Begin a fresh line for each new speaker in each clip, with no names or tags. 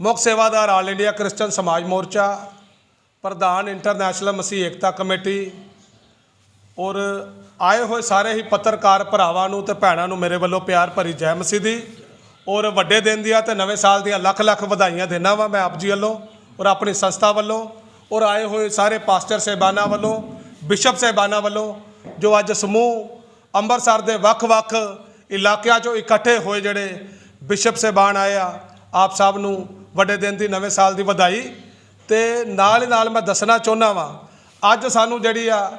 ਮੁੱਖ ਸੇਵਾਦਾਰ all India Christian ਸਮਾਜ ਮੋਰਚਾ, ਪ੍ਰਧਾਨ ਇੰਟਰਨੈਸ਼ਨਲ ਮਸੀਹ ਏਕਤਾ ਕਮੇਟੀ, ਔਰ ਆਏ ਹੋਏ ਸਾਰੇ ਹੀ ਪੱਤਰਕਾਰ ਭਰਾਵਾਂ ਨੂੰ ਤੇ ਭੈਣਾਂ ਨੂੰ ਮੇਰੇ ਵੱਲੋਂ ਪਿਆਰ ਭਰੀ ਜੈ ਮਸੀਹ ਦੀ ਔਰ ਵੱਡੇ ਦਿਨ ਦੀਆਂ ਤੇ ਨਵੇਂ ਸਾਲ ਦੀਆਂ ਲੱਖ ਲੱਖ ਵਧਾਈਆਂ ਦੇਣਾ ਵਾ ਮੈਂ ਆਪ ਜੀ ਵੱਲੋਂ, ਔਰ ਆਪਣੀ ਸੰਸਥਾ ਵੱਲੋਂ, ਔਰ ਆਏ ਹੋਏ ਸਾਰੇ ਪਾਸਟਰ ਸਹਿਬਾਨਾਂ ਵੱਲੋਂ, ਬਿਸ਼ਪ ਸਹਿਬਾਨਾਂ ਵੱਲੋਂ, ਜੋ ਅੱਜ ਸਮੂਹ ਅੰਮ੍ਰਿਤਸਰ ਦੇ ਵੱਖ-ਵੱਖ ਇਲਾਕਿਆਂ 'ਚੋਂ ਇਕੱਠੇ ਹੋਏ ਜਿਹੜੇ ਬਿਸ਼ਪ ਸਹਿਬਾਨ ਆਏ ਆ, ਆਪ ਸਭ ਨੂੰ ਵੱਡੇ ਦਿਨ ਦੀ, ਨਵੇਂ ਸਾਲ ਦੀ ਵਧਾਈ ਤੇ ਨਾਲ ਹੀ ਨਾਲ ਮੈਂ ਦੱਸਣਾ ਚਾਹੁੰਦਾ ਵਾਂ, ਅੱਜ ਸਾਨੂੰ ਜਿਹੜੀ ਆ,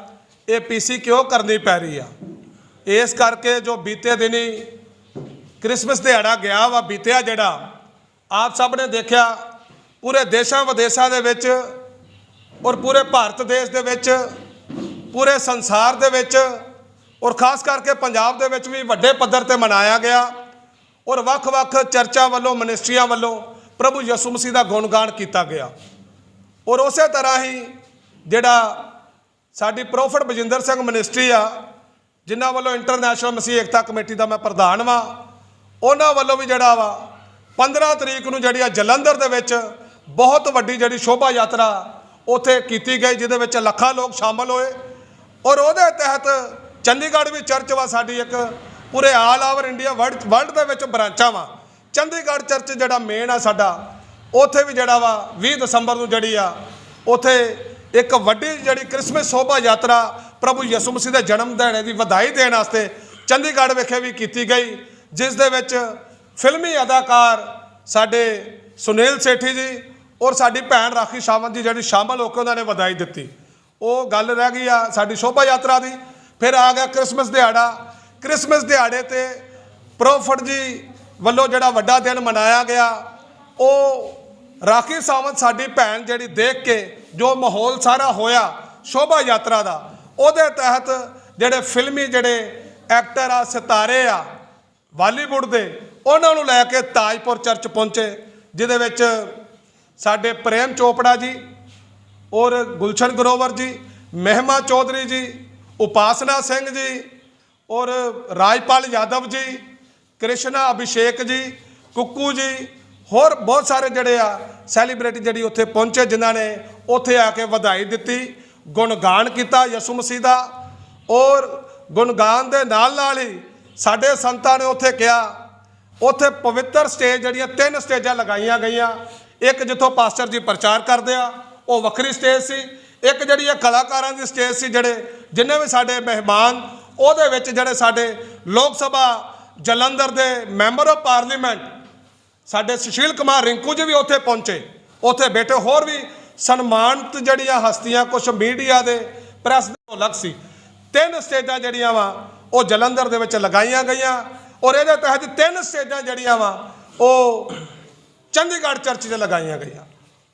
ਇਹ ਪੀਸੀ ਕਿਉਂ ਕਰਨੀ ਪੈ ਰਹੀ ਆ? ਇਸ ਕਰਕੇ ਜੋ ਬੀਤੇ ਦਿਨੀ ਕ੍ਰਿਸਮਸ ਦਿਹਾੜਾ ਗਿਆ ਵਾ, ਬੀਤਿਆ ਜਿਹੜਾ, ਆਪ ਸਭ ਨੇ ਦੇਖਿਆ, ਪੂਰੇ ਦੇਸ਼ਾਂ ਵਿਦੇਸ਼ਾਂ ਦੇ ਵਿੱਚ ਔਰ ਪੂਰੇ ਭਾਰਤ ਦੇਸ਼ ਦੇ ਵਿੱਚ, ਪੂਰੇ ਸੰਸਾਰ ਦੇ ਵਿੱਚ ਔਰ ਖਾਸ ਕਰਕੇ ਪੰਜਾਬ ਦੇ ਵਿੱਚ ਵੀ ਵੱਡੇ ਪੱਧਰ ਤੇ ਮਨਾਇਆ ਗਿਆ। ਔਰ ਵੱਖ-ਵੱਖ ਚਰਚਾਂ ਵੱਲੋਂ, ਮਨਿਸਟਰੀਆਂ ਵੱਲੋਂ ਪ੍ਰਭੂ ਯਿਸੂ ਮਸੀਹ ਦਾ ਗੁਣਗਾਨ ਕੀਤਾ ਗਿਆ। ਔਰ ਉਸੇ ਤਰ੍ਹਾਂ ਹੀ ਜਿਹੜਾ ਸਾਡੀ ਪ੍ਰੋਫਟ ਬਜਿੰਦਰ ਸਿੰਘ ਮਨਿਸਟਰੀ ਆ, ਜਿਨ੍ਹਾਂ ਵੱਲੋਂ ਇੰਟਰਨੈਸ਼ਨਲ ਮਸੀਹ ਏਕਤਾ ਕਮੇਟੀ ਦਾ ਮੈਂ ਪ੍ਰਧਾਨ ਵਾਂ, ਉਹਨਾਂ ਵੱਲੋਂ ਵੀ ਜਿਹੜਾ ਵਾ 15 ਤਰੀਕ ਨੂੰ ਜਿਹੜੀ ਆ ਜਲੰਧਰ ਦੇ ਵਿੱਚ ਬਹੁਤ ਵੱਡੀ ਜਿਹੜੀ ਸ਼ੋਭਾ ਯਾਤਰਾ ਉੱਥੇ ਕੀਤੀ ਗਈ, ਜਿਹਦੇ ਵਿੱਚ ਲੱਖਾਂ ਲੋਕ ਸ਼ਾਮਲ ਹੋਏ। ਔਰ ਉਹਦੇ ਤਹਿਤ ਚੰਡੀਗੜ੍ਹ ਵੀ ਚਰਚ ਵਾ, ਸਾਡੀ ਇੱਕ ਪੂਰੇ all over India world world ਦੇ ਵਿੱਚ ਬ੍ਰਾਂਚਾਂ ਵਾ। ਚੰਡੀਗੜ੍ਹ ਚਰਚ ਜਿਹੜਾ ਮੇਨ ਆ ਸਾਡਾ, ਉੱਥੇ ਵੀ ਜਿਹੜਾ ਵਾ 20 ਦਸੰਬਰ ਨੂੰ ਜਿਹੜੀ ਆ, ਉੱਥੇ ਇੱਕ ਵੱਡੀ ਜਿਹੜੀ ਕ੍ਰਿਸਮਸ ਸ਼ੋਭਾ ਯਾਤਰਾ ਪ੍ਰਭੂ ਯਿਸੂ ਮਸੀਹ ਦੇ ਜਨਮ ਦਿਹਾੜੇ ਦੀ ਵਧਾਈ ਦੇਣ ਵਾਸਤੇ ਚੰਡੀਗੜ੍ਹ ਵਿਖੇ ਵੀ ਕੀਤੀ ਗਈ, ਜਿਸ ਦੇ ਵਿੱਚ ਫਿਲਮੀ ਅਦਾਕਾਰ ਸਾਡੇ ਸੁਨੀਲ ਸੇਠੀ ਜੀ ਔਰ ਸਾਡੀ ਭੈਣ ਰਾਖੀ ਸ਼ਾਮਤ ਜੀ ਜਿਹੜੀ ਸ਼ਾਮਲ ਹੋ ਕੇ ਉਹਨਾਂ ਨੇ ਵਧਾਈ ਦਿੱਤੀ। ਉਹ ਗੱਲ ਰਹਿ ਗਈ ਆ ਸਾਡੀ ਸ਼ੋਭਾ ਯਾਤਰਾ ਦੀ, ਫਿਰ ਆ ਗਿਆ ਕ੍ਰਿਸਮਸ ਦਿਹਾੜਾ ਕ੍ਰਿਸਮਸ ਦਿਹਾੜੇ ਤੇ ਪ੍ਰੋਫਟ ਜੀ ਵੱਲੋਂ ਜਿਹੜਾ ਵੱਡਾ ਦਿਨ ਮਨਾਇਆ ਗਿਆ, ਉਹ ਰਾਖੀ ਸਾਵੰਤ ਸਾਡੀ ਭੈਣ ਜਿਹੜੀ ਦੇਖ ਕੇ ਜੋ ਮਾਹੌਲ ਸਾਰਾ ਹੋਇਆ ਸ਼ੋਭਾ ਯਾਤਰਾ ਦਾ, ਉਹਦੇ ਤਹਿਤ ਜਿਹੜੇ ਫਿਲਮੀ ਜਿਹੜੇ ਐਕਟਰ ਆ, ਸਿਤਾਰੇ ਆ, ਬਾਲੀਵੁੱਡ ਦੇ, ਉਹਨਾਂ ਨੂੰ ਲੈ ਕੇ ਤਾਜਪੁਰ ਚਰਚ ਪਹੁੰਚੇ, ਜਿਹਦੇ ਵਿੱਚ ਸਾਡੇ ਪ੍ਰੇਮ ਚੋਪੜਾ ਜੀ ਔਰ ਗੁਲਸ਼ਨ ਗਰੋਵਰ ਜੀ, ਮਹਿਮਾ ਚੌਧਰੀ ਜੀ, ਉਪਾਸਨਾ ਸਿੰਘ ਜੀ ਔਰ ਰਾਜਪਾਲ ਯਾਦਵ ਜੀ, ਕ੍ਰਿਸ਼ਨਾ, ਅਭਿਸ਼ੇਕ ਜੀ, ਕੁੱਕੂ ਜੀ, ਹੋਰ ਬਹੁਤ ਸਾਰੇ ਜਿਹੜੇ ਆ ਸੈਲੀਬ੍ਰਿਟੀ ਜਿਹੜੀ ਉੱਥੇ ਪਹੁੰਚੇ ਜਿਨ੍ਹਾਂ ਨੇ ਉੱਥੇ ਆ ਕੇ ਵਧਾਈ ਦਿੱਤੀ, ਗੁਣਗਾਨ ਕੀਤਾ ਯਿਸੂ ਮਸੀਹ ਦਾ ਔਰ ਗੁਣਗਾਨ ਦੇ ਨਾਲ ਨਾਲ ਹੀ ਸਾਡੇ ਸੰਤਾਂ ਨੇ ਉੱਥੇ ਕਿਹਾ, ਉੱਥੇ ਪਵਿੱਤਰ ਸਟੇਜ ਜਿਹੜੀਆਂ ਤਿੰਨ ਸਟੇਜਾਂ ਲਗਾਈਆਂ ਗਈਆਂ, ਇੱਕ ਜਿੱਥੋਂ ਪਾਸਟਰ ਜੀ ਪ੍ਰਚਾਰ ਕਰਦੇ ਆ, ਉਹ ਵੱਖਰੀ ਸਟੇਜ ਸੀ, ਇੱਕ ਜਿਹੜੀ ਇਹ ਕਲਾਕਾਰਾਂ ਦੀ ਸਟੇਜ ਸੀ ਜਿਹੜੇ, ਜਿੰਨੇ ਵੀ ਸਾਡੇ ਮਹਿਮਾਨ ਉਹਦੇ ਵਿੱਚ ਜਿਹੜੇ ਸਾਡੇ ਲੋਕ ਸਭਾ ਜਲੰਧਰ ਦੇ ਮੈਂਬਰ ਆਫ ਪਾਰਲੀਮੈਂਟ, ਸਾਡੇ ਸੁਸ਼ੀਲ ਕੁਮਾਰ ਰਿੰਕੂ ਜੀ ਵੀ ਉੱਥੇ ਪਹੁੰਚੇ। ਉੱਥੇ ਬੈਠੇ, ਹੋਰ ਵੀ ਸਨਮਾਨਿਤ ਜਿਹੜੀਆਂ ਹਸਤੀਆਂ ਕੁਝ ਮੀਡੀਆ ਦੇ ਪ੍ਰੈਸ ਦੇ ਅਲੱਗ ਸੀ। ਤਿੰਨ ਸਟੇਜਾਂ ਜਿਹੜੀਆਂ ਵਾ, ਉਹ ਜਲੰਧਰ ਦੇ ਵਿੱਚ ਲਗਾਈਆਂ ਗਈਆਂ ਔਰ ਇਹਦੇ ਤਹਿਤ ਤਿੰਨ ਸਟੇਜਾਂ ਜਿਹੜੀਆਂ ਵਾ, ਉਹ ਚੰਡੀਗੜ੍ਹ ਚਰਚ 'ਚ ਲਗਾਈਆਂ ਗਈਆਂ।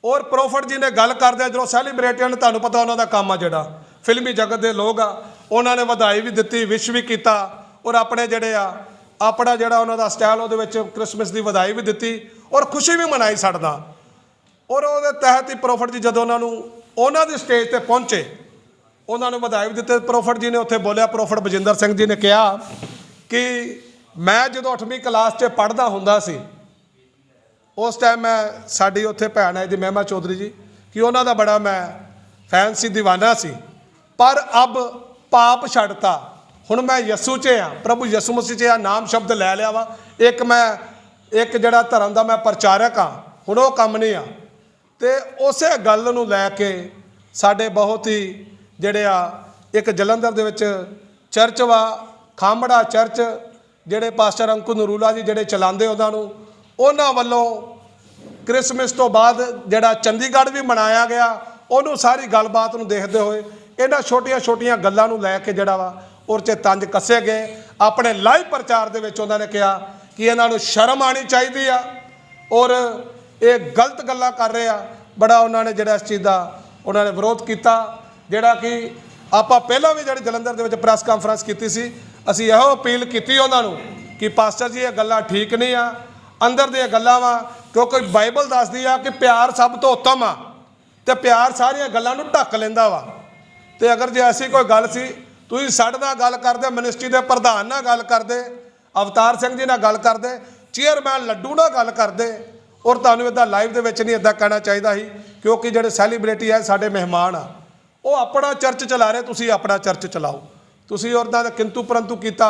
ਔਰ ਪ੍ਰੋਫਟ ਜੀ ਨੇ ਗੱਲ ਕਰਦੇ ਜਦੋਂ ਸੈਲੀਬ੍ਰਿਟੀਆਂ ਨੇ ਤੁਹਾਨੂੰ ਪਤਾ ਉਹਨਾਂ ਦਾ ਕੰਮ ਆ ਜਿਹੜਾ, ਫਿਲਮੀ ਜਗਤ ਦੇ ਲੋਕ ਆ ਉਹਨਾਂ ਨੇ ਵਧਾਈ ਵੀ ਦਿੱਤੀ ਵਿਸ਼ ਵੀ ਕੀਤਾ ਔਰ ਆਪਣੇ ਜਿਹੜੇ ਆ, ਆਪਣਾ ਜਿਹੜਾ ਉਹਨਾਂ ਦਾ ਸਟਾਈਲ ਉਹਦੇ ਵਿੱਚ ਕ੍ਰਿਸਮਸ ਦੀ ਵਧਾਈ ਵੀ ਦਿੱਤੀ ਔਰ ਖੁਸ਼ੀ ਵੀ ਮਨਾਈ ਛੱਡਦਾ ਔਰ ਉਹਦੇ ਤਹਿਤ ਹੀ ਪ੍ਰੋਫਟ ਜੀ ਜਦੋਂ ਉਹਨਾਂ ਨੂੰ ਉਹਨਾਂ ਦੀ ਸਟੇਜ ਤੇ ਪਹੁੰਚੇ, ਉਹਨਾਂ ਨੂੰ ਵਧਾਈ ਵੀ ਦਿੱਤੀ ਪ੍ਰੋਫਟ ਜੀ ਨੇ ਉੱਥੇ ਬੋਲਿਆ ਪ੍ਰੋਫਟ ਬਜਿੰਦਰ ਸਿੰਘ ਜੀ ਨੇ ਕਿਹਾ ਕਿ ਮੈਂ ਜਦੋਂ 8ਵੀਂ ਕਲਾਸ 'ਚ ਪੜ੍ਹਦਾ ਹੁੰਦਾ ਸੀ, ਉਸ ਟਾਈਮ ਮੈਂ ਸਾਡੀ ਉੱਥੇ ਭੈਣ ਹੈ ਜੀ, ਮਹਿਮਾ ਚੌਧਰੀ ਜੀ, ਕਿ ਉਹਨਾਂ ਦਾ ਬੜਾ ਮੈਂ ਫੈਨ ਸੀ دیਵਾਨਾ ਸੀ। ਪਰ ਅਬ ਪਾਪ ਛੱਡਤਾ। ਹੁਣ ਮੈਂ ਯਸੂ 'ਚ ਆ। ਪ੍ਰਭੂ ਯਸੂ ਮਸੀਹ 'ਚ ਆ, ਨਾਮ ਸ਼ਬਦ ਲੈ ਲਿਆ ਵਾ। ਇੱਕ ਮੈਂ, ਇੱਕ ਜਿਹੜਾ ਧਰਮ ਦਾ ਮੈਂ ਪ੍ਰਚਾਰਕ ਆ। ਹੁਣ ਉਹ ਕੰਮ ਨਹੀਂ ਆ। ਤੇ ਉਸੇ ਗੱਲ ਨੂੰ ਲੈ ਕੇ ਸਾਡੇ ਬਹੁਤ ਹੀ ਜਿਹੜੇ ਆ, ਇੱਕ ਜਲੰਧਰ ਦੇ ਵਿੱਚ ਚਰਚ ਵਾ ਖਾਂਬੜਾ ਚਰਚ, ਜਿਹੜੇ ਪਾਸਟਰ ਅੰਕੁਰ ਨਰੂਲਾ ਜੀ ਜਿਹੜੇ ਚਲਾਉਂਦੇ ਉਹਨਾਂ ਨੂੰ, ਉਹਨਾਂ ਵੱਲੋਂ ਕ੍ਰਿਸਮਸ ਤੋਂ ਬਾਅਦ ਜਿਹੜਾ ਚੰਡੀਗੜ੍ਹ ਵੀ ਮਨਾਇਆ ਗਿਆ, ਉਹਨੂੰ ਸਾਰੀ ਗੱਲਬਾਤ ਨੂੰ ਦੇਖਦੇ ਹੋਏ ਇਹਨਾਂ ਛੋਟੀਆਂ-ਛੋਟੀਆਂ ਗੱਲਾਂ ਨੂੰ ਲੈ ਕੇ ਜਿਹੜਾ ਵਾ ਔਰ 'ਚ ਤੰਜ ਕੱਸੇ ਗਏ। ਆਪਣੇ ਲਾਈਵ ਪ੍ਰਚਾਰ ਦੇ ਵਿੱਚ ਉਹਨਾਂ ਨੇ ਕਿਹਾ ਕਿ ਇਹਨਾਂ ਨੂੰ ਸ਼ਰਮ ਆਣੀ ਚਾਹੀਦੀ ਆ ਔਰ ਇਹ ਗਲਤ ਗੱਲਾਂ ਕਰ ਰਹੇ ਆ। ਬੜਾ ਉਹਨਾਂ ਨੇ ਜਿਹੜਾ ਇਸ ਚੀਜ਼ ਦਾ ਉਹਨਾਂ ਨੇ ਵਿਰੋਧ ਕੀਤਾ, ਜਿਹੜਾ ਕਿ ਆਪਾਂ ਪਹਿਲਾਂ ਵੀ ਜਿਹੜੀ ਜਲੰਧਰ ਦੇ ਵਿੱਚ ਪ੍ਰੈਸ ਕਾਨਫਰੰਸ ਕੀਤੀ ਸੀ, ਅਸੀਂ ਇਹੋ ਅਪੀਲ ਕੀਤੀ ਉਹਨਾਂ ਨੂੰ ਕਿ ਪਾਸਟਰ ਜੀ, ਇਹ ਗੱਲਾਂ ਠੀਕ ਨਹੀਂ ਆ। ਅੰਦਰ ਦੀਆਂ ਗੱਲਾਂ ਵਾ, ਕਿਉਂਕਿ ਬਾਈਬਲ ਦੱਸਦੀ ਆ ਕਿ ਪਿਆਰ ਸਭ ਤੋਂ ਉੱਤਮ ਆ ਤੇ ਪਿਆਰ ਸਾਰੀਆਂ ਗੱਲਾਂ ਨੂੰ ਢੱਕ ਲੈਂਦਾ ਵਾ। ਤੇ ਅਗਰ ਜੇ ਐਸੀ ਕੋਈ ਗੱਲ ਸੀ ਤੁਸੀਂ ਸਾਡੇ ਨਾਲ ਗੱਲ ਕਰਦੇ ਮਿਨਿਸਟਰੀ ਦੇ ਪ੍ਰਧਾਨ ਨਾਲ ਗੱਲ ਕਰਦੇ ਅਵਤਾਰ ਸਿੰਘ ਜੀ ਨਾਲ ਗੱਲ ਕਰਦੇ ਚੇਅਰਮੈਨ ਲੱਡੂ ਨਾਲ ਗੱਲ ਕਰਦੇ ਔਰ ਤੁਹਾਨੂੰ ਇਦਾਂ ਲਾਈਵ ਦੇ ਵਿੱਚ ਨਹੀਂ ਇਦਾਂ ਕਹਿਣਾ ਚਾਹੀਦਾ ਸੀ ਕਿਉਂਕਿ ਜਿਹੜੇ ਸੈਲੀਬ੍ਰਿਟੀ ਹੈ ਸਾਡੇ ਮਹਿਮਾਨ ਆ। ਉਹ ਆਪਣਾ ਚਰਚ ਚਲਾ ਰਹੇ ਤੁਸੀਂ ਆਪਣਾ ਚਰਚ ਚਲਾਓ। ਤੁਸੀਂ ਉਹਨਾਂ ਦਾ ਕਿੰਤੂ ਪਰੰਤੂ ਕੀਤਾ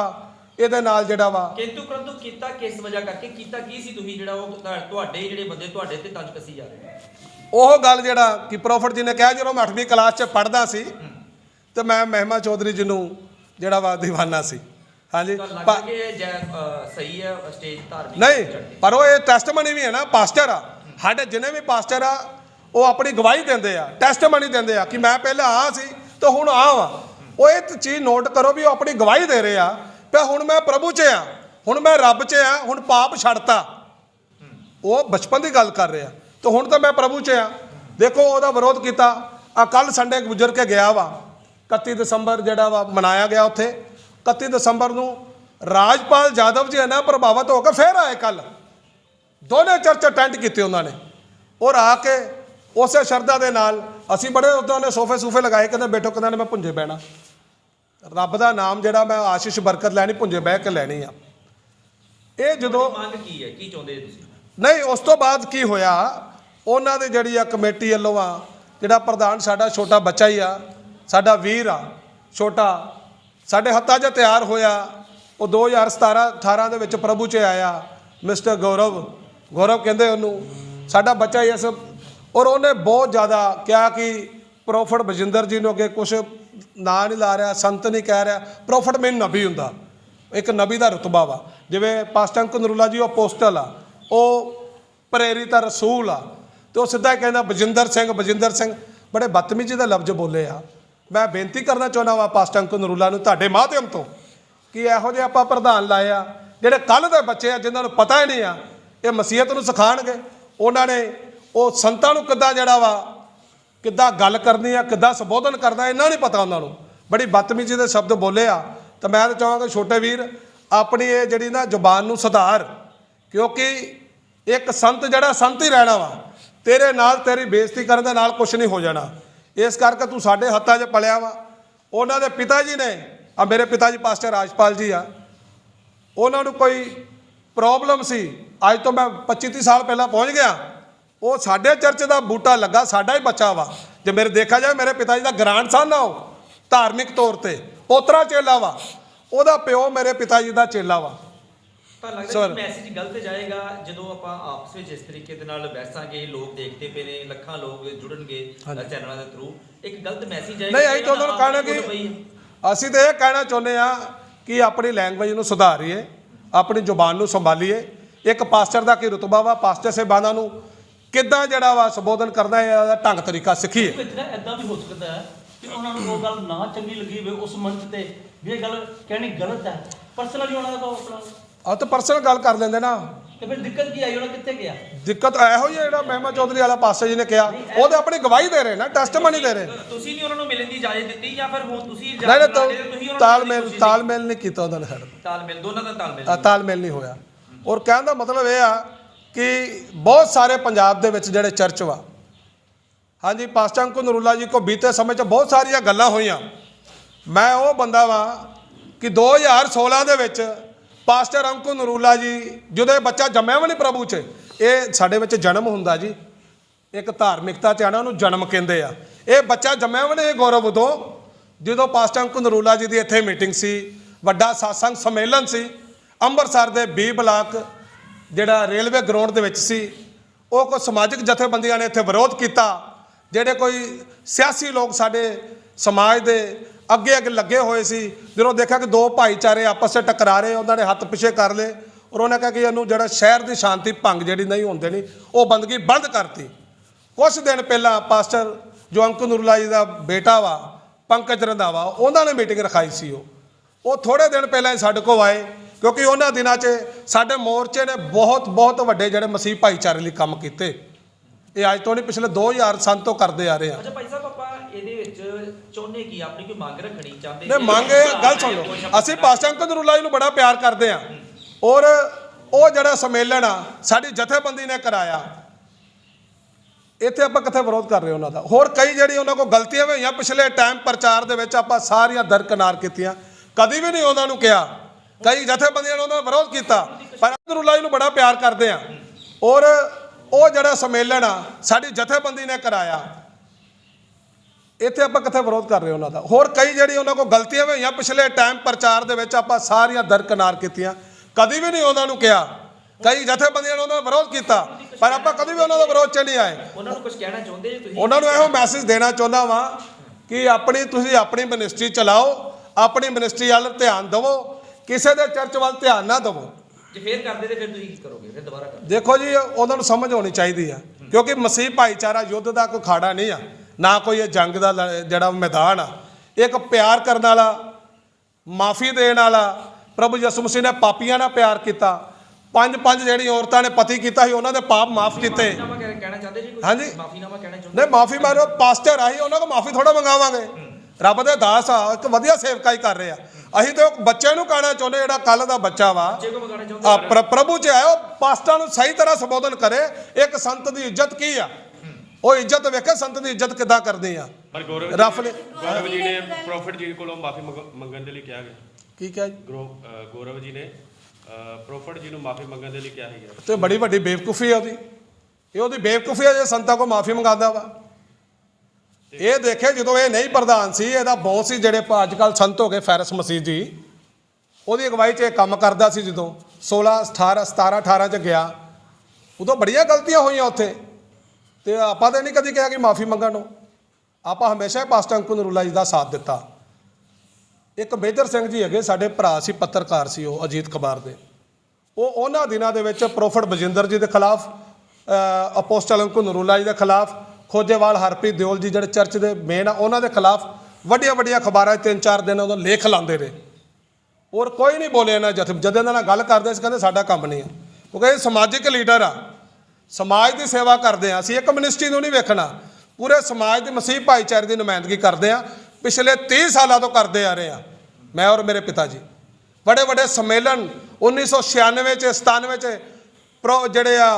ਇਹਦੇ ਨਾਲ ਜਿਹੜਾ ਵਾ
ਕਿੰਤੂ ਪਰੰਤੂ ਕੀਤਾ ਕਿਸ ਵਜ੍ਹਾ ਕਰਕੇ? ਕੀਤਾ ਕੀ ਸੀ ਤੁਸੀਂ ਜਿਹੜਾ ਉਹ ਤੁਹਾ- ਤੁਹਾਡੇ ਜਿਹੜੇ ਬੰਦੇ ਤੁਹਾਡੇ ਤੇ ਤੰਜ ਕਸੀ ਜਾ ਰਹੇ?
ਉਹ ਗੱਲ ਜਿਹੜਾ ਕਿ ਪ੍ਰੋਫਟ ਜੀ ਨੇ ਕਿਹਾ ਜਦੋਂ ਮੈਂ 8ਵੀਂ ਕਲਾਸ 'ਚ ਪੜ੍ਹਦਾ ਸੀ ਤੇ ਮੈਂ ਮਹਿਮਾ ਚੌਧਰੀ ਜੀ ਨੂੰ ਜਿਹੜਾ ਵਾ دیਵਾਨਾ ਸੀ। ਹਾਂਜੀ ਪਰ-
ਕਿ ਜੈ ਸਹੀ ਹੈ ਸਟੇਜ ਧਾਰਮਿਕ
ਨਹੀਂ। ਪਰ ਉਹ ਇਹ ਟੈਸਟਮਨੀ ਵੀ ਹੈ ਨਾ ਪਾਸਟਰ ਆ। ਸਾਡੇ ਜਿੰਨੇ ਵੀ ਪਾਸਟਰ ਆ ਉਹ ਆਪਣੀ ਗਵਾਹੀ ਦਿੰਦੇ ਆ ਟੈਸਟਮਨੀ ਦਿੰਦੇ ਆ ਕਿ ਮੈਂ ਪਹਿਲਾਂ ਆ ਸੀ ਤੇ ਹੁਣ ਆ ਵਾਂ। ਉਹ ਇਹ ਚੀਜ਼ ਨੋਟ ਕਰੋ ਵੀ ਉਹ ਆਪਣੀ ਗਵਾਹੀ ਦੇ ਰਹੇ ਆ। ਕਿ ਹੁਣ ਮੈਂ ਪ੍ਰਭੂ 'ਚ ਆ ਹੁਣ ਮੈਂ ਰੱਬ 'ਚ ਆ ਹੁਣ ਪਾਪ ਛੱਡਤਾ। ਉਹ ਬਚਪਨ ਦੀ ਗੱਲ ਕਰ ਰਿਹਾ ਤੇ ਹੁਣ ਤਾਂ ਮੈਂ ਪ੍ਰਭੂ 'ਚ ਆ। ਦੇਖੋ ਉਹਦਾ ਵਿਰੋਧ ਕੀਤਾ। ਆ ਕੱਲ ਸੰਡੇ ਗੁਜ਼ਰ ਕੇ ਗਿਆ ਵਾ। 31 ਦਸੰਬਰ ਜਿਹੜਾ ਵਾ ਮਨਾਇਆ ਗਿਆ ਉੱਥੇ। 31 ਦਸੰਬਰ ਨੂੰ ਰਾਜਪਾਲ ਜਾਦਵ ਜੀ ਨਾ ਪ੍ਰਭਾਵਿਤ ਹੋ ਕੇ ਫੇਰ ਆਏ ਕੱਲ ਦੋਨੇ ਚਰਚ ਅਟੈਂਡ ਕੀਤੇ ਉਹਨਾਂ ਨੇ। ਔਰ ਆ ਕੇ ਉਸੇ ਸ਼ਰਧਾ ਦੇ ਨਾਲ ਅਸੀਂ ਬੜੇ ਉਹਨਾਂ ਨੇ ਸੋਫੇ ਸੂਫੇ ਲਗਾਏ ਕਹਿੰਦੇ ਬੈਠੋ ਕਹਿੰਦੇ ਨੇ ਮੈਂ ਪੁੰਜੇ ਬਹਿਣਾ। ਰੱਬ ਦਾ ਨਾਮ ਜਿਹੜਾ ਮੈਂ ਆਸ਼ੀਸ਼ ਬਰਕਤ ਲੈਣੀ ਪੁੰਜੇ ਬਹਿ ਕੇ ਲੈਣੀ ਆ। ਇਹ ਜਦੋਂ
ਮੰਗ ਕੀ ਹੈ? ਕੀ ਚਾਹੁੰਦੇ ਤੁਸੀਂ?
ਨਹੀਂ ਉਸ ਤੋਂ ਬਾਅਦ ਕੀ ਹੋਇਆ? ਉਹਨਾਂ ਦੇ ਜਿਹੜੀ ਆ ਕਮੇਟੀ ਵੱਲੋਂ ਆ ਜਿਹੜਾ ਪ੍ਰਧਾਨ ਸਾਡਾ ਛੋਟਾ ਬੱਚਾ ਹੀ ਆ ਸਾਡਾ ਵੀਰ ਆ, ਛੋਟਾ। ਸਾਡੇ ਹੱਥਾਂ 'ਚ ਤਿਆਰ ਹੋਇਆ। ਉਹ 2017 18 ਦੇ ਵਿੱਚ ਪ੍ਰਭੂ 'ਚ ਆਇਆ, ਮਿਸਟਰ ਗੌਰਵ। ਗੌਰਵ ਕਹਿੰਦੇ ਉਹਨੂੰ, ਸਾਡਾ ਬੱਚਾ ਇਸ ਔਰ ਉਹਨੇ ਬਹੁਤ ਜ਼ਿਆਦਾ ਕਿਹਾ ਕਿ ਪ੍ਰੋਫਟ ਬਜਿੰਦਰ ਜੀ ਨੂੰ ਅੱਗੇ ਕੁਝ ਨਾਂ ਨਹੀਂ ਲਾ ਰਿਹਾ, ਸੰਤ ਨਹੀਂ ਕਹਿ ਰਿਹਾ। ਪ੍ਰੋਫਟ ਮੈਨੂੰ ਨਬੀ ਹੁੰਦਾ। ਇੱਕ ਨਬੀ ਦਾ ਰਤਬਾ ਵਾ। ਜਿਵੇਂ ਪਾਸਟਰ ਅੰਕਲ ਜੀ, ਉਹ ਪੋਸਟਲ ਆ। ਉਹ ਪ੍ਰੇਰਿਤ ਆ ਰਸੂਲ ਆ। ਤੇ ਉਹ ਸਿੱਧਾ ਕਹਿੰਦਾ, ਬਜਿੰਦਰ ਸਿੰਘ ਬਜਿੰਦਰ ਸਿੰਘ। ਬੜੇ ਬਦਤਮੀਜ਼ੀ ਦਾ ਲਫ਼ਜ਼ ਬੋਲੇ ਆ। ਮੈਂ ਬੇਨਤੀ ਕਰਨਾ ਚਾਹੁੰਦਾ ਵਾ ਪਾਸਟਰ ਅੰਕਲ ਨਰੂਲਾ ਨੂੰ, ਤੁਹਾਡੇ ਮਾਧਿਅਮ ਤੋਂ, ਕਿ ਇਹੋ ਜਿਹੇ ਆਪਾਂ ਪ੍ਰਧਾਨ ਲਾਏ ਆ, ਜਿਹੜੇ ਕੱਲ ਦੇ ਬੱਚੇ ਆ, ਜਿਨ੍ਹਾਂ ਨੂੰ ਪਤਾ ਹੀ ਨਹੀਂ ਆ, ਇਹ ਮਸੀਹਤ ਨੂੰ ਸਿਖਾਣਗੇ ਉਹਨਾਂ ਨੇ ਉਹ ਸੰਤਾਂ ਨੂੰ ਕਿੱਦਾਂ ਜਿਹੜਾ ਵਾ, ਕਿੱਦਾਂ ਗੱਲ ਕਰਨੀ ਆ, ਕਿੱਦਾਂ ਸੰਬੋਧਨ ਕਰਨਾ, ਇਹਨਾਂ ਨਹੀਂ ਪਤਾ ਉਹਨਾਂ ਨੂੰ। ਬੜੀ ਬਦਤਮੀਜ਼ੀ ਦੇ ਸ਼ਬਦ ਬੋਲੇ ਆ। ਤਾਂ ਮੈਂ ਤਾਂ ਚਾਹਾਂਗਾ ਛੋਟੇ ਵੀਰ, ਆਪਣੀ ਇਹ ਜਿਹੜੀ ਨਾ ਜ਼ੁਬਾਨ ਨੂੰ ਸੁਧਾਰ, ਕਿਉਂਕਿ ਇੱਕ ਸੰਤ ਜਿਹੜਾ ਸੰਤ ਹੀ ਰਹਿਣਾ ਵਾ, ਤੇਰੇ ਨਾਲ ਤੇਰੀ ਬੇਇੱਜ਼ਤੀ ਕਰਨ ਦੇ ਨਾਲ ਕੁਝ ਨਹੀਂ ਹੋ ਜਾਣਾ। ਇਸ ਕਰਕੇ ਤੂੰ ਸਾਡੇ ਹੱਥਾਂ 'ਚ ਪਲਿਆ ਵਾ। ਉਹਨਾਂ ਦੇ ਪਿਤਾ ਜੀ ਨੇ ਆ ਮੇਰੇ ਪਿਤਾ ਜੀ ਪਾਸਟਰ ਰਾਜਪਾਲ ਜੀ ਆ। ਉਹਨਾਂ ਨੂੰ ਕੋਈ ਪ੍ਰੋਬਲਮ ਸੀ, ਅੱਜ ਤੋਂ ਮੈਂ 25 30 ਸਾਲ ਪਹਿਲਾਂ ਪਹੁੰਚ ਗਿਆ। ਉਹ ਸਾਡੇ ਚਰਚ ਦਾ ਬੂਟਾ ਲੱਗਾ, ਸਾਡਾ ਹੀ ਬੱਚਾ ਵਾ। ਜੇ ਮੇਰੇ ਦੇਖਿਆ ਜਾਵੇ, ਮੇਰੇ ਪਿਤਾ ਜੀ ਦਾ ਗ੍ਰਾਂਡ ਸਨ ਆ ਉਹ, ਧਾਰਮਿਕ ਤੌਰ ਤੇ। ਪੋਤਰਾ ਚੇਲਾ ਵਾ। ਉਹਦਾ ਪਿਓ ਮੇਰੇ ਪਿਤਾ ਜੀ ਦਾ ਚੇਲਾ ਵਾ।
ਤਾਂ ਲੱਗਦਾ. ਕਿ ਮੈਸੇਜ ਗਲਤ ਜਾਏਗਾ ਜਦੋਂ ਆਪਾਂ ਆਪਸ ਵਿੱਚ ਇਸ ਤਰੀਕੇ ਦੇ ਨਾਲ ਬੈਸਾਂਗੇ ਲੋਕ ਦੇਖਦੇ ਪਏ ਨੇ ਲੱਖਾਂ ਲੋਕ ਜੁੜਨਗੇ। ਚੈਨਲਾਂ ਦੇ ਥਰੂ ਇੱਕ ਗਲਤ ਮੈਸੇਜ ਜਾਏਗਾ
ਨਹੀਂ ਅਸੀਂ ਤਾਂ ਉਹਨਾਂ ਨੂੰ ਕਹਿਣਾ ਕਿ। ਅਸੀਂ ਤਾਂ ਇਹ ਕਹਿਣਾ ਚਾਹੁੰਦੇ ਆ ਕਿ ਆਪਣੀ ਲੈਂਗੁਏਜ ਨੂੰ ਸੁਧਾਰੀਏ ਆਪਣੀ ਜ਼ੁਬਾਨ ਨੂੰ ਸੰਭਾਲੀਏ ਇੱਕ ਪਾਸਟਰ ਦਾ ਕੀ ਰੁਤਬਾ ਵਾ ਪਾਸਟਰ ਸਹਿਬਾਨਾਂ ਨੂੰ ਕਿੱਦਾਂ ਜਿਹੜਾ ਵਾ ਸੰਬੋਧਨ ਕਰਨਾ ਹੈ ਇਹਦਾ ਢੰਗ ਤਰੀਕਾ ਸਿੱਖੀਏ
ਇਦਾਂ ਵੀ ਹੋ ਸਕਦਾ ਹੈ ਕਿ ਉਹਨਾਂ ਨੂੰ ਉਹ ਗੱਲ ਨਾ ਚੰਗੀ ਲੱਗੀ ਹੋਵੇ ਉਸ ਮੰਚ ਤੇ ਵੀ ਇਹ ਗੱਲ ਕਹਿਣੀ ਗਲਤ ਹੈ ਪਰਸਨਲੀ ਉਹਨਾਂ ਦਾ ਆਪਣਾ
ਆ ਤਾਂ ਪਰਸਨਲ ਗੱਲ ਕਰ ਲੈਂਦੇ ਨਾ।
ਤੇ ਫਿਰ ਦਿੱਕਤ ਕੀ ਆਈ? ਉਹਨਾਂ ਕਿੱਥੇ ਗਿਆ?
ਦਿੱਕਤ ਇਹੋ ਜਿਹੀ ਜਿਹੜਾ ਮਹਿਮਾ ਚੌਧਰੀ ਵਾਲਾ ਪਾਸਟਰ ਜੀ ਨੇ ਕਿਹਾ ਉਹਦੇ ਆਪਣੀ ਗਵਾਹੀ ਦੇ ਰਹੇ ਨਾ ਟੈਸਟਮਨੀ ਦੇ ਰਹੇ।
ਤੁਸੀਂ ਨਹੀਂ ਉਹਨਾਂ ਨੂੰ ਮਿਲਣ ਦੀ ਇਜਾਜ਼ਤ ਦਿੱਤੀ ਜਾਂ ਫਿਰ ਹੁਣ ਤੁਸੀਂ
ਨਹੀਂ ਨਹੀਂ
ਹੋ,
ਤਾਂ ਤਾਲਮੇਲ ਤਾਲਮੇਲ ਨਹੀਂ ਕੀਤਾ ਉਹਨਾਂ ਨੇ ਸਾਡੇ।
ਤਾਲਮੇਲ ਦੋਨਾਂ ਦਾ ਤਾਲਮੇਲ
ਤਾਲਮੇਲ ਨਹੀਂ ਹੋਇਆ। ਔਰ ਕਹਿਣ ਦਾ ਮਤਲਬ ਇਹ ਆ ਕਿ ਬਹੁਤ ਸਾਰੇ ਪੰਜਾਬ ਦੇ ਵਿੱਚ ਜਿਹੜੇ ਚਰਚ ਵਾ। ਹਾਂਜੀ ਪਾਸਟਰ ਅੰਕੁਰ ਨਰੂਲਾ ਜੀ ਕੋ ਬੀਤੇ ਸਮੇਂ 'ਚ ਬਹੁਤ ਸਾਰੀਆਂ ਗੱਲਾਂ ਹੋਈਆਂ। ਮੈਂ ਉਹ ਬੰਦਾ ਵਾਂ ਕਿ 2016 ਦੇ ਵਿੱਚ ਪਾਸਟਰ ਅੰਕੁਰ ਨਰੂਲਾ ਜੀ ਜਦੋਂ ਇਹ ਬੱਚਾ ਜੰਮਿਆ ਵੀ ਨਹੀਂ ਪ੍ਰਭੂ 'ਚ, ਇਹ ਸਾਡੇ ਵਿੱਚ ਜਨਮ ਹੁੰਦਾ ਜੀ। ਇੱਕ ਧਾਰਮਿਕਤਾ ਚ ਆਣਾ ਉਹਨੂੰ ਜਨਮ ਕਹਿੰਦੇ ਆ। ਇਹ ਬੱਚਾ ਜੰਮਿਆ ਵੀ ਨਹੀਂ ਗੌਰਵ ਉਦੋਂ, ਜਦੋਂ ਪਾਸਟਰ ਅੰਕੁਰ ਨਰੂਲਾ ਜੀ ਦੀ ਇੱਥੇ ਮੀਟਿੰਗ ਸੀ, ਵੱਡਾ satsang ਸੰਮੇਲਨ ਸੀ। ਅੰਮ੍ਰਿਤਸਰ ਦੇ 20 ਬਲਾਕ ਜਿਹੜਾ ਰੇਲਵੇ ਗਰਾਊਂਡ ਦੇ ਵਿੱਚ ਸੀ, ਉਹ ਕੋਈ ਸਮਾਜਿਕ ਜਥੇਬੰਦੀਆਂ ਨੇ ਇੱਥੇ ਵਿਰੋਧ ਕੀਤਾ, ਜਿਹੜੇ ਕੋਈ ਸਿਆਸੀ ਲੋਕ ਸਾਡੇ ਸਮਾਜ ਦੇ ਅੱਗੇ ਅੱਗੇ ਲੱਗੇ ਹੋਏ ਸੀ। ਜਦੋਂ ਦੇਖਿਆ ਕਿ ਦੋ ਭਾਈਚਾਰੇ ਆਪਸ ਵਿੱਚ ਟਕਰਾ ਰਹੇ, ਉਹਨਾਂ ਨੇ ਹੱਥ ਪਿੱਛੇ ਕਰ ਲਏ ਔਰ ਉਹਨਾਂ ਕਿਹਾ ਕਿ ਇਹਨੂੰ ਜਿਹੜਾ ਸ਼ਹਿਰ ਦੀ ਸ਼ਾਂਤੀ ਭੰਗ ਜਿਹੜੀ ਨਹੀਂ ਹੁੰਦੇ ਨਹੀਂ ਉਹ ਬੰਦਗੀ ਬੰਦ ਕਰਤੀ। ਕੁਝ ਦਿਨ ਪਹਿਲਾਂ ਪਾਸਟਰ ਜੋ ਅੰਕੁਰ ਨੁਰਲਾ ਜੀ ਦਾ ਬੇਟਾ ਵਾ, ਪੰਕਜ ਰੰਧਾਵਾ, ਉਹਨਾਂ ਨੇ ਮੀਟਿੰਗ ਰਖਾਈ ਸੀ ਉਹ। ਉਹ ਥੋੜੇ ਦਿਨ ਪਹਿਲਾਂ ਹੀ ਸਾਡੇ ਕੋਲ ਆਏ, ਕਿਉਂਕਿ ਉਹਨਾਂ ਦਿਨਾਂ 'ਚ ਸਾਡੇ ਮੋਰਚੇ ਨੇ ਬਹੁਤ ਬਹੁਤ ਵੱਡੇ ਜਿਹੜੇ ਮਸੀਹ ਭਾਈਚਾਰੇ ਲਈ ਕੰਮ ਕੀਤੇ। ਇਹ ਅੱਜ ਤੋਂ ਨਹੀਂ, ਪਿਛਲੇ 2000 ਸਾਲ ਤੋਂ ਕਰਦੇ ਆ ਰਹੇ ਆ
ਅੱਛਾ ਭਾਈ ਸਾਹਿਬ ਆਪਾਂ ਇਹਦੇ ਵਿੱਚ ਚਾਹੁੰਦੇ ਕੀ ਆਪਣੀ ਕੋਈ ਮੰਗ ਰੱਖਣੀ ਚਾਹੁੰਦੇ
ਨੇ? ਮੰਗੇ ਗੱਲ ਸੁਣ ਲਓ। ਅਸੀਂ ਅੰਕਲ ਨੁਰਲਾ ਜੀ ਨੂੰ ਬੜਾ ਪਿਆਰ ਕਰਦੇ ਆ ਔਰ ਉਹ ਜਿਹੜਾ ਸੰਮੇਲਨ ਆ ਸਾਡੀ ਜਥੇਬੰਦੀ ਨੇ ਕਰਾਇਆ। ਇੱਥੇ ਆਪਾਂ ਕਿੱਥੇ ਵਿਰੋਧ ਕਰ ਰਹੇ ਉਹਨਾਂ ਦਾ? ਹੋਰ ਕਈ ਜਿਹੜੀ ਉਹਨਾਂ ਕੋਲ ਗਲਤੀਆਂ ਹੋਈਆਂ ਪਿਛਲੇ ਟਾਈਮ ਪ੍ਰਚਾਰ ਦੇ ਵਿੱਚ ਆਪਾਂ ਸਾਰੀਆਂ ਦਰਕਨਾਰ ਕੀਤੀਆਂ। ਕਦੀ ਵੀ ਨਹੀਂ ਉਹਨਾਂ ਨੂੰ ਕਿਹਾ। ਕਈ ਜਥੇਬੰਦੀਆਂ ਨੇ ਉਹਨਾਂ ਦਾ ਵਿਰੋਧ ਕੀਤਾ। ਪਰ ਜੀ ਨੂੰ ਬੜਾ ਪਿਆਰ ਕਰਦੇ ਆ ਔਰ ਉਹ ਜਿਹੜਾ ਸੰਮੇਲਨ ਆ ਸਾਡੀ ਜਥੇਬੰਦੀ ਨੇ ਕਰਾਇਆ। ਇੱਥੇ ਆਪਾਂ ਕਿੱਥੇ ਵਿਰੋਧ ਕਰ ਰਹੇ ਉਹਨਾਂ ਦਾ? ਹੋਰ ਕਈ ਜਿਹੜੀ ਉਹਨਾਂ ਕੋਲ ਗਲਤੀਆਂ ਹੋਈਆਂ ਪਿਛਲੇ ਟਾਈਮ ਪ੍ਰਚਾਰ ਦੇ ਵਿੱਚ ਆਪਾਂ ਸਾਰੀਆਂ ਦਰਕਨਾਰ ਕੀਤੀਆਂ। ਕਦੀ ਵੀ ਨਹੀਂ ਉਹਨਾਂ ਨੂੰ ਕਿਹਾ। ਕਈ ਜਥੇਬੰਦੀਆਂ ਨੇ ਉਹਨਾਂ ਦਾ ਵਿਰੋਧ ਕੀਤਾ ਪਰ ਆਪਾਂ ਕਦੀ ਵੀ ਉਹਨਾਂ ਦਾ ਵਿਰੋਧ ਚ ਨਹੀਂ ਆਏ।
ਉਹਨਾਂ ਨੂੰ ਕੁਝ ਕਹਿਣਾ ਚਾਹੁੰਦੇ ਜੀ ਤੁਸੀਂ?
ਉਹਨਾਂ ਨੂੰ ਇਹੋ ਮੈਸੇਜ ਦੇਣਾ ਚਾਹੁੰਦਾ ਵਾਂ ਕਿ ਆਪਣੀ ਤੁਸੀਂ ਆਪਣੀ ਮਿਨਿਸਟਰੀ ਚਲਾਓ ਆਪਣੀ ਮਿਨਿਸਟਰੀ ਵੱਲ ਧਿਆਨ ਦਿਵੋ ਕਿਸੇ ਦੇ ਚਰਚ ਵੱਲ ਧਿਆਨ ਨਾ ਦਿਵੋ।
ਜੇ ਫੇਰ ਕਰਦੇ ਤੇ ਫਿਰ ਤੁਸੀਂ ਕੀ ਕਰੋਗੇ? ਫਿਰ ਦੁਬਾਰਾ ਕਰ
ਦੇਖੋ ਜੀ ਉਹਨਾਂ ਨੂੰ ਸਮਝ ਹੋਣੀ ਚਾਹੀਦੀ ਆ ਕਿਉਂਕਿ ਮਸੀਹ ਭਾਈਚਾਰਾ ਯੁੱਧ ਦਾ ਕੋਈ ਖਾੜਾ ਨਹੀਂ ਆ। ਨਾ ਕੋਈ ਇਹ ਜੰਗ ਦਾ ਲ- ਜਿਹੜਾ ਮੈਦਾਨ ਆ। ਇੱਕ ਪਿਆਰ ਕਰਨ ਵਾਲਾ, ਮਾਫੀ ਦੇਣ ਵਾਲਾ, ਪ੍ਰਭੂ ਯਿਸੂ ਮਸੀਹ ਨੇ ਪਾਪੀਆਂ ਨਾਲ ਪਿਆਰ ਕੀਤਾ। ਪੰਜ ਪੰਜ ਜਿਹੜੀ ਔਰਤਾਂ ਨੇ ਪਤੀ ਕੀਤਾ ਸੀ, ਉਹਨਾਂ ਦੇ ਪਾਪ ਮਾਫ ਕੀਤੇ।
ਮਾਫੀਨਾਮਾ ਕਹਿ- ਕਹਿਣਾ
ਹਾਂਜੀ।
ਮਾਫੀਨਾਮਾ ਕਹਿਣਾ ਚਾਹੁੰਦੇ
ਨਹੀਂ, ਮਾਫੀ ਮਾਰੋ, ਪਾਸਟਰ ਆਹੀ, ਉਹਨਾਂ ਕੋਲ ਮਾਫੀ ਥੋੜਾ ਮੰਗਾਵਾਂਗੇ। ਰੱਬ ਦੇ ਦਾਸ ਆ, ਇੱਕ ਵਧੀਆ ਸੇਵਕਾਈ ਕਰ ਰਹੇ। ਆ ਅਸੀਂ ਤੇ ਉਹ ਬੱਚੇ ਨੂੰ ਕਹਿਣਾ ਚਾਹੁੰਦੇ ਜਿਹੜਾ ਕੱਲ ਦਾ ਬੱਚਾ ਵਾ
ਜੇ ਕੋ ਮੰਗਾਣਾ
ਆ ਪ੍ਰ- ਪ੍ਰਭੂ ਚ ਆਇਓ ਪਾਸਟਰਾਂ ਨੂੰ ਸਹੀ ਤਰ੍ਹਾਂ ਸੰਬੋਧਨ ਕਰੇ। ਇੱਕ ਸੰਤ ਦੀ ਇੱਜ਼ਤ ਕੀ ਆ? ਉਹ ਇੱਜ਼ਤ ਵੇਖੇ ਸੰਤ ਦੀ ਇੱਜ਼ਤ ਕਿੱਦਾਂ ਕਰਦੇ ਆ?
ਪਰ ਗੌਰਵ
ਰਫ ਨੇ
ਗੌਰਵ ਜੀ ਨੇ ਪ੍ਰੋਫਿਟ ਜੀ ਕੋਲੋਂ ਮਾਫੀ ਮੰਗਣ ਦੇ ਲਈ ਕਿਹਾ ਗਿਆ।
ਕੀ ਕਿਹਾ ਜੀ?
ਗੌਰਵ ਜੀ ਨੇ ਪ੍ਰੋਫਿਟ ਜੀ ਨੂੰ ਮਾਫੀ ਮੰਗਣ ਦੇ ਲਈ ਕਿਹਾ ਹੈਗਾ
ਤੇ ਬੜੀ ਵੱਡੀ ਬੇਵਕੂਫੀ ਆ ਉਹਦੀ। ਇਹ ਉਹਦੀ ਬੇਵਕੂਫੀ ਆ ਜੇ ਸੰਤਾਂ ਕੋ ਮਾਫੀ ਮੰਗਾਉਂਦਾ ਵਾ। ਇਹ ਦੇਖੇ ਜਦੋਂ ਇਹ ਨਹੀਂ ਪ੍ਰਧਾਨ ਸੀ ਇਹਦਾ ਬੌਸ ਸੀ ਜਿਹੜੇ ਅੱਜ ਕੱਲ ਸੰਤ ਹੋ ਗਏ ਫੈਰਸ ਮਸੀਹ ਜੀ। ਉਹਦੀ ਅਗਵਾਈ 'ਚ ਇਹ ਕੰਮ ਕਰਦਾ ਸੀ ਜਦੋਂ 16 18 17 18 'ਚ ਗਿਆ। ਉਦੋਂ ਬੜੀਆਂ ਗਲਤੀਆਂ ਹੋਈਆਂ ਉੱਥੇ। ਤੇ ਆਪਾਂ ਤਾਂ ਨਹੀਂ ਕਦੀ ਕਿਹਾ ਕਿ ਮਾਫੀ ਮੰਗਣ ਨੂੰ। ਆਪਾਂ ਹਮੇਸ਼ਾ ਹੀ ਪਾਸਟਰ ਅੰਕੁ ਨਰੂਲਾ ਜੀ ਦਾ ਸਾਥ ਦਿੱਤਾ। ਇੱਕ ਮੇਜਰ ਸਿੰਘ ਜੀ ਹੈਗੇ ਸਾਡੇ ਭਰਾ ਸੀ ਪੱਤਰਕਾਰ ਸੀ ਉਹ ਅਜੀਤ ਅਖਬਾਰ ਦੇ। ਉਹ ਉਹਨਾਂ ਦਿਨਾਂ ਦੇ ਵਿੱਚ ਪ੍ਰੋਫਟ ਬਜਿੰਦਰ ਜੀ ਦੇ ਖਿਲਾਫ ਅ, ਅਪੋਸਟਲ ਅੰਕੁ ਨਰੂਲਾ ਜੀ ਦੇ ਖਿਲਾਫ ਖੋਜੇਵਾਲ ਹਰਪ੍ਰੀਤ ਦਿਓਲ ਜੀ ਜਿਹੜੇ ਚਰਚ ਦੇ ਮੇਨ ਆ ਉਹਨਾਂ ਦੇ ਖਿਲਾਫ ਵੱਡੀਆਂ ਵੱਡੀਆਂ ਅਖਬਾਰਾਂ ਤਿੰਨ ਚਾਰ ਦਿਨ ਉਦੋਂ ਲੇਖ ਲਾਉਂਦੇ ਰਹੇ। ਔਰ ਕੋਈ ਨਹੀਂ ਬੋਲਿਆ ਇਹਨਾਂ ਜਥ ਜਦ ਇਹਨਾਂ ਨਾਲ ਗੱਲ ਕਰਦੇ ਸੀ ਕਹਿੰਦੇ ਸਾਡਾ ਕੰਮ ਨਹੀਂ ਆ ਕਿਉਂਕਿ ਇਹ ਸਮਾਜਿਕ ਲੀਡਰ ਆ। ਸਮਾਜ ਦੀ ਸੇਵਾ ਕਰਦੇ ਆ ਅਸੀਂ ਇੱਕ ਮਿਨਿਸਟਰੀ ਨੂੰ ਨਹੀਂ ਵੇਖਣਾ। ਪੂਰੇ ਸਮਾਜ ਦੀ ਮਸੀਹ ਭਾਈਚਾਰੇ ਦੀ ਨੁਮਾਇੰਦਗੀ ਕਰਦੇ ਆ ਪਿਛਲੇ 30 ਸਾਲਾਂ ਤੋਂ ਕਰਦੇ ਆ ਰਹੇ ਆ ਮੈਂ ਔਰ ਮੇਰੇ ਪਿਤਾ ਜੀ ਬੜੇ ਵੱਡੇ ਸੰਮੇਲਨ 1996 ਚ 97 ਚ ਪ੍ਰੋ ਜਿਹੜੇ ਆ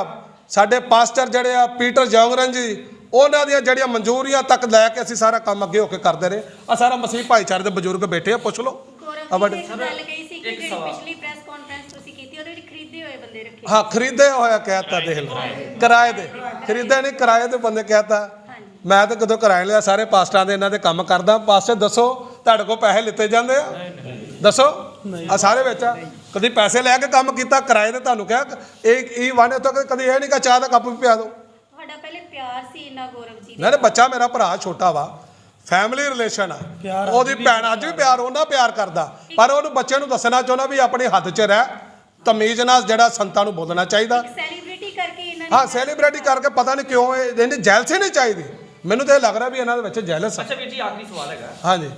ਸਾਡੇ ਪਾਸਟਰ ਜਿਹੜੇ ਆ ਪੀਟਰ ਜੌਂਗਰਨ ਜੀ ਉਹਨਾਂ ਦੀਆਂ ਜਿਹੜੀਆਂ ਮਨਜ਼ੂਰੀਆਂ ਤੱਕ ਲੈ ਕੇ ਅਸੀਂ ਸਾਰਾ ਕੰਮ ਅੱਗੇ ਹੋ ਕੇ ਕਰਦੇ ਰਹੇ। ਆ ਸਾਰਾ ਮਸੀਹ ਭਾਈਚਾਰੇ ਦੇ ਬਜ਼ੁਰਗ ਬੈਠੇ ਆ ਪੁੱਛ ਲਓ। ਆ ਵੱਡੇ
ਇੱਕ ਗੱਲ ਕਹੀ ਸੀ ਕਿ
ਇੱਕ
ਜਿਹੜੀ
ਸਵਾਲ।
ਪਿਛਲੀ ਪ੍ਰੈਸ ਕਾਨਫਰੰਸ ਤੁਸੀਂ ਕੀਤੀ ਉਹਦੇ ਵਿੱਚ ਖਰੀਦੇ ਹੋਏ ਬੰਦੇ ਰੱਖੇ
ਹਾਂ ਖਰੀਦੇ ਹੋਇਆ ਕਹਿਤਾ ਦੇਖ ਲਓ ਕਿਰਾਏ ਦੇ ਖਰੀਦੇ ਨਹੀਂ ਕਿਰਾਏ ਦੇ ਬੰਦੇ ਕਹਿਤਾ। ਮੈਂ ਤਾਂ ਕਦੋਂ ਕਿਰਾਏ ਲਿਆ ਸਾਰੇ ਪਾਸਟਰਾਂ ਦੇ ਇਹਨਾਂ ਦੇ ਕੰਮ ਕਰਦਾ। ਪਾਸਟਰ ਦੱਸੋ ਤੁਹਾਡੇ ਕੋਲ ਪੈਸੇ ਲਿੱਤੇ ਜਾਂਦੇ ਆ? ਦੱਸੋ। ਆ ਸਾਰੇ ਵਿੱਚ ਆ। ਕਦੀ ਪੈਸੇ ਲੈ ਕੇ ਕੰਮ ਕੀਤਾ ਕਿਰਾਏ ਦੇ ਤੁਹਾਨੂੰ ਕਿਹਾ ਇਹ ਇਹ ਵਾਨੇ ਤੋਂ ਕਦੀ ਇਹ ਨਹੀਂ ਕਿ ਚਾਹ ਦਾ ਕੱਪ ਵੀ ਪਿਆ ਦਿਓ।
ਤੁਹਾਡਾ ਪਹਿਲੇ ਪਿਆਰ ਸੀ ਇੰਨਾ ਗੌਰਵ ਜੀ
ਨਾਲੇ ਬੱਚਾ ਮੇਰਾ ਭਰਾ ਛੋਟਾ ਵਾ। ਫੈਮਿਲੀ ਰਿਲੇਸ਼ਨ ਆ। ਉਹਦੀ ਭੈਣ ਅੱਜ ਵੀ ਪਿਆਰ ਉਹਨਾਂ ਪਿਆਰ ਕਰਦਾ। ਪਰ ਉਹਨੂੰ ਬੱਚੇ ਨੂੰ ਦੱਸਣਾ ਚਾਹੁੰਦਾ ਵੀ ਆਪਣੀ ਹੱਦ 'ਚ ਰਹਿ। ਤਮੀਜ਼ ਨਾਲ ਜਿਹੜਾ ਸੰਤਾਂ ਨੂੰ ਬੋਲਣਾ ਚਾਹੀਦਾ।
ਸੈਲੀਬ੍ਰਿਟੀ ਕਰਕੇ ਇਹਨਾਂ ਨੇ
ਹਾਂ ਸੈਲੀਬ੍ਰਿਟੀ ਕਰਕੇ ਪਤਾ ਨਹੀਂ ਕਿਉਂ ਇਹ ਇਹਦੀ ਜੈਲਸੀ ਨਹੀਂ ਚਾਹੀਦੀ। ਮੈਨੂੰ ਤਾਂ ਇਹ ਲੱਗ ਰਿਹਾ ਵੀ ਇਹਨਾਂ ਦੇ ਵਿੱਚ ਜੈਲਸ ਆ।
ਅੱਛਾ ਵੀਰ ਜੀ ਆਖਰੀ ਸਵਾਲ ਹੈਗਾ।
ਹਾਂਜੀ।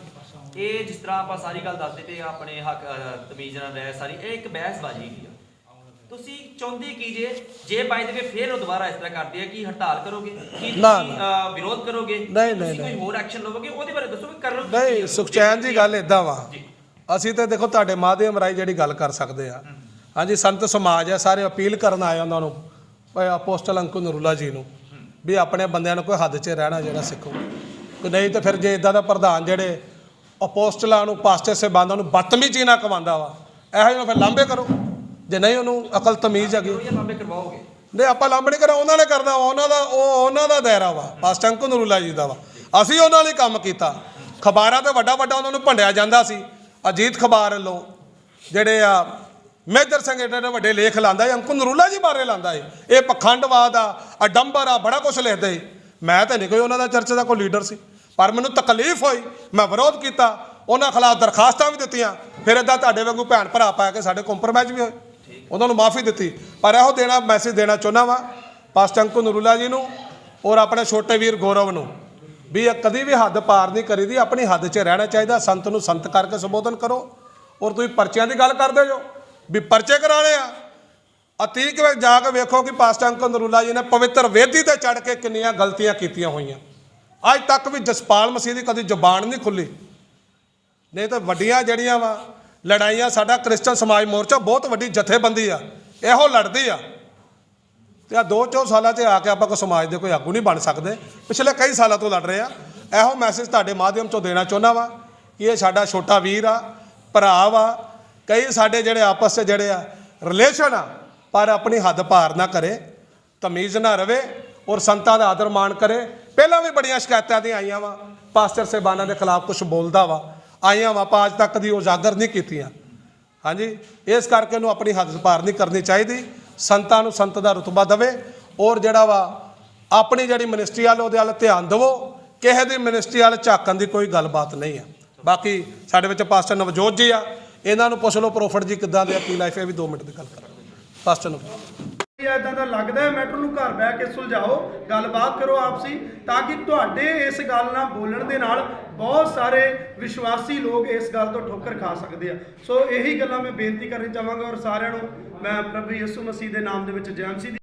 ਇਹ ਜਿਸ ਤਰ੍ਹਾਂ ਆਪਾਂ ਸਾਰੀ ਗੱਲ ਦੱਸਦੇ ਤੇ ਆਪਣੇ ਹੱਕ ਤਮੀਜ਼ ਨਾਲ ਰਹਿ ਸਾਰੀ ਇਹ ਇੱਕ ਬਹਿਸਬਾਜ਼ੀ ਹੀ ਆ। ਤੁਸੀਂ ਚਾਹੁੰਦੇ ਕੀ ਜੇ? ਜੇ ਬਾਈ ਦੇ ਵੇ ਫੇਰ ਉਹ ਦੁਬਾਰਾ ਇਸ ਤਰ੍ਹਾਂ ਕਰਦੇ ਆ ਕਿ ਹੜਤਾਲ ਕਰੋਗੇ ਕੀ
ਨਾ,
ਤੁਸੀਂ ਵਿਰੋਧ ਕਰੋਗੇ?
ਨਹੀਂ, ਨਹੀਂ,
ਤੁਸੀਂ ਕੋਈ ਹੋਰ ਐਕਸ਼ਨ ਲਓਗੇ ਉਹਦੇ ਬਾਰੇ ਦੱਸੋ ਕਿ ਕਰੋ
ਨਹੀਂ ਸੁਖਚੈਨ ਜੀ ਗੱਲ ਇਦਾਂ ਵਾ।
ਜੀ।
ਅਸੀਂ ਤੇ ਦੇਖੋ ਤੁਹਾਡੇ ਮਾਧਿਅਮ ਰਾਹੀਂ ਜਿਹੜੀ ਗੱਲ ਕਰ ਸਕਦੇ ਆ। ਹਾਂਜੀ ਸੰਤ ਸਮਾਜ ਆ ਸਾਰੇ ਅਪੀਲ ਕਰਨ ਆਏ ਉਹਨਾਂ ਨੂੰ ਭਾਈ ਅਪੋਸਟਲ ਅੰਕੁ ਨਰੂਲਾ ਜੀ ਨੂੰ ਵੀ ਆਪਣੇ ਬੰਦਿਆਂ ਨੂੰ ਕੋਈ ਹੱਦ 'ਚ ਰਹਿਣਾ ਜਿਹੜਾ ਸਿੱਖੋ। ਕਿ ਨਹੀਂ ਤੇ ਫਿਰ ਜੇ ਇਦਾਂ ਦਾ ਪ੍ਰਧਾਨ ਜਿਹੜੇ ਅਪੋਸਟਲਾਂ ਨੂੰ ਪਾਸਟਰ ਸਹਿਬਾਨਾਂ ਨੂੰ ਬਦਤਮੀਜ਼ੀ ਨਾਲ ਕਮਾਉਂਦਾ ਵਾ ਇਹੋ ਜਿਹੇ ਨੂੰ ਫਿਰ ਲਾਂਭੇ ਕਰੋ। ਜੇ ਨਹੀਂ ਉਹਨੂੰ ਅਕਲ ਤਮੀਜ਼ ਹੈਗੀ।
ਲਾਂਬੇ ਕਰਵਾਓਗੇ?
ਨਹੀਂ ਆਪਾਂ ਲਾਂਭੇ ਨਹੀਂ ਕਰਾਂ ਉਹਨਾਂ ਨੇ ਕਰਨਾ ਵਾ, ਉਹਨਾਂ ਦਾ ਉਹ ਉਹਨਾਂ ਦਾ ਦਾਇਰਾ ਵਾ ਪਾਸਟਰ ਅੰਕੁ ਨਰੂਲਾ ਜੀ ਦਾ ਵਾ। ਅਸੀਂ ਉਹਨਾਂ ਲਈ ਕੰਮ ਕੀਤਾ। ਖਬਰਾਂ ਤੇ ਵੱਡਾ ਵੱਡਾ ਉਹਨਾਂ ਨੂੰ ਭੰਡਿਆ ਜਾਂਦਾ ਸੀ। ਅਜੀਤ ਖਬਰ ਵੱਲੋਂ ਜਿਹੜੇ ਆ ਮੇਜਰ ਸਿੰਘ ਏਡੇ ਵੱਡੇ ਲੇਖ ਲਾਂਦਾ ਹੈ ਅੰਕੁ ਨਰੂਲਾ ਜੀ ਬਾਰੇ ਲਾਂਦਾ ਹੈ ਇਹ ਪਖੰਡਵਾਦ ਆ ਅਡੰਬਰ ਆ, ਬੜਾ ਕੁਝ ਲਿਖਦੇ ਸੀ। ਮੈਂ ਤਾਂ ਨਹੀਂ ਕੋਈ ਉਹਨਾਂ ਦਾ ਚਰਚ ਦਾ ਕੋਈ ਲੀਡਰ ਸੀ। ਪਰ ਮੈਨੂੰ ਤਕਲੀਫ ਹੋਈ, ਮੈਂ ਵਿਰੋਧ ਕੀਤਾ, ਉਹਨਾਂ ਖਿਲਾਫ ਦਰਖਾਸਤਾਂ ਵੀ ਦਿੱਤੀਆਂ। ਫਿਰ ਇਦਾਂ ਤੁਹਾਡੇ ਵਾਂਗੂ ਭੈਣ ਭਰਾ ਪਾ ਕੇ ਸਾਡੇ ਕੰਪਰਮਾਈਜ਼ ਵੀ ਹੋਏ। ਉਹਨਾਂ ਨੂੰ ਮਾਫੀ ਦਿੱਤੀ। ਪਰ ਇਹੋ ਦੇਣਾ ਮੈਸੇਜ ਦੇਣਾ ਚਾਹੁੰਦਾ ਵਾਂ ਪਾਸਟਰ ਅੰਕੂ ਨਰੂਲਾ ਜੀ ਨੂੰ ਔਰ ਆਪਣੇ ਛੋਟੇ ਵੀਰ ਗੌਰਵ ਨੂੰ, ਵੀ ਇਹ ਕਦੀ ਵੀ ਹੱਦ ਪਾਰ ਨਹੀਂ ਕਰੀਦੀ, ਆਪਣੀ ਹੱਦ 'ਚ ਰਹਿਣਾ ਚਾਹੀਦਾ, ਸੰਤ ਨੂੰ ਸੰਤ ਕਰਕੇ ਸੰਬੋਧਨ ਕਰੋ। ਔਰ ਤੁਸੀਂ ਪਰਚਿਆਂ ਦੀ ਗੱਲ ਕਰਦੇ ਜੋ। ਵੀ ਪਰਚੇ ਕਰਾਣੇ ਆ। ਅਤੀਕ ਵਿੱਚ ਜਾ ਕੇ ਵੇਖੋ ਕਿ ਪਾਸਟਰ ਅੰਕੁ ਨਰੂਲਾ ਜੀ ਨੇ ਪਵਿੱਤਰ ਵੇਦੀ ਤੇ ਚੜ ਕੇ ਕਿੰਨੀਆਂ ਗਲਤੀਆਂ ਕੀਤੀਆਂ ਹੋਈਆਂ। ਅੱਜ ਤੱਕ ਵੀ ਜਸਪਾਲ ਮਸੀਹ ਦੀ ਕਦੀ ਜ਼ੁਬਾਨ ਨਹੀਂ ਖੁੱਲੀ। ਨਹੀਂ ਤਾਂ ਵੱਡੀਆਂ ਜਿਹੜੀਆਂ ਵਾ, ਲੜਾਈਆਂ ਸਾਡਾ ਕ੍ਰਿਸਚਨ ਸਮਾਜ ਮੋਰਚਾ ਬਹੁਤ ਵੱਡੀ ਜਥੇਬੰਦੀ ਆ। ਇਹੋ ਲੜਦੀ ਆ। ਤੇ ਆ ਦੋ ਚੋ ਸਾਲਾਂ 'ਚ ਆ ਕੇ ਆਪਾਂ ਕੋ ਸਮਾਜ ਦੇ ਕੋਈ ਆਗੂ ਨਹੀਂ ਬਣ ਸਕਦੇ। ਪਿਛਲੇ ਕਈ ਸਾਲਾਂ ਤੋਂ ਲੜ ਰਹੇ ਆ। ਇਹੋ ਮੈਸੇਜ ਤੁਹਾਡੇ ਮਾਧਿਅਮ 'ਚੋਂ ਦੇਣਾ ਚਾਹੁੰਦਾ ਵਾ ਕਿ ਇਹ ਸਾਡਾ ਛੋਟਾ ਵੀਰ ਆ, ਭਰਾ ਵਾ। ਕਈ ਸਾਡੇ ਜਿਹੜੇ ਆਪਸ 'ਚ ਜਿਹੜੇ ਆ ਰਿਲੇਸ਼ਨ ਆ, ਪਰ ਆਪਣੀ ਹੱਦ ਪਾਰ ਨਾ ਕਰੇ, ਤਮੀਜ਼ ਨਾ ਰਵੇ ਔਰ ਸੰਤਾਂ ਦਾ ਆਦਰ ਮਾਣ ਕਰੇ। ਪਹਿਲਾਂ ਵੀ ਬੜੀਆਂ ਸ਼ਿਕਾਇਤਾਂ ਦੀਆਂ ਆਈਆਂ ਵਾ, ਪਾਸਟਰ ਸਾਹਿਬਾਨਾਂ ਦੇ ਖਿਲਾਫ ਕੁਝ ਬੋਲਦਾ ਵਾ। ਆਈਆਂ ਵਾ ਆਪਾਂ ਅੱਜ ਤੱਕ ਦੀ ਉਜਾਗਰ ਨਹੀਂ ਕੀਤੀਆਂ। ਹਾਂਜੀ, ਇਸ ਕਰਕੇ ਉਹਨੂੰ ਆਪਣੀ ਹੱਦ ਪਾਰ ਨਹੀਂ ਕਰਨੀ ਚਾਹੀਦੀ। ਸੰਤਾਂ ਨੂੰ ਸੰਤ ਦਾ ਰਤਬਾ ਦੇਵੇ ਔਰ ਜਿਹੜਾ ਵਾ, ਆਪਣੀ ਜਿਹੜੀ ਮਿਨਿਸਟਰੀ ਵਾਲ, ਉਹਦੇ ਵੱਲ ਧਿਆਨ ਦੇਵੋ। ਕਿਸੇ ਦੀ ਮਿਨਿਸਟਰੀ ਵੱਲ ਝਾਕਣ ਦੀ ਕੋਈ ਗੱਲਬਾਤ ਨਹੀਂ ਆ। ਬਾਕੀ ਸਾਡੇ ਵਿੱਚ ਪਾਸਟਰ ਨਵਜੋਤ ਜੀ ਆ ਇਹਨਾਂ ਨੂੰ ਪੁੱਛ ਲਓ ਪ੍ਰੋਫਿਟ ਜੀ ਕਿੱਦਾਂ ਦੇ ਆ ਲਾਈਫ ਹੈ ਵੀ 2 ਮਿੰਟ ਦੀ ਗੱਲ ਕਰਾਂਗੇ। ਪਾਸਟਰ ਨੂੰ
ਇਦਾਂ ਦਾ ਲੱਗਦਾ ਹੈ, ਮੈਟਰ ਨੂੰ ਘਰ ਬਹਿ ਕੇ ਸੁਲਝਾਓ, ਗੱਲਬਾਤ ਕਰੋ ਆਪਸੀ, ਤਾਂ ਕਿ ਤੁਹਾਡੇ ਇਸ ਗੱਲ ਨਾਲ ਬੋਲਣ ਦੇ ਨਾਲ ਬਹੁਤ ਸਾਰੇ ਵਿਸ਼ਵਾਸੀ ਲੋਕ ਇਸ ਗੱਲ ਤੋਂ ਠੋਕਰ ਖਾ ਸਕਦੇ ਆ। ਸੋ ਇਹੀ ਗੱਲਾਂ ਮੈਂ ਬੇਨਤੀ ਕਰਨੀ ਚਾਹਾਂਗਾ ਔਰ ਸਾਰਿਆਂ ਨੂੰ, ਮੈਂ ਪ੍ਰਭੂ ਯਿਸੂ ਮਸੀਹ ਦੇ ਨਾਮ ਦੇ ਵਿੱਚ ਜੈ ਮਸੀਹ ਦੀ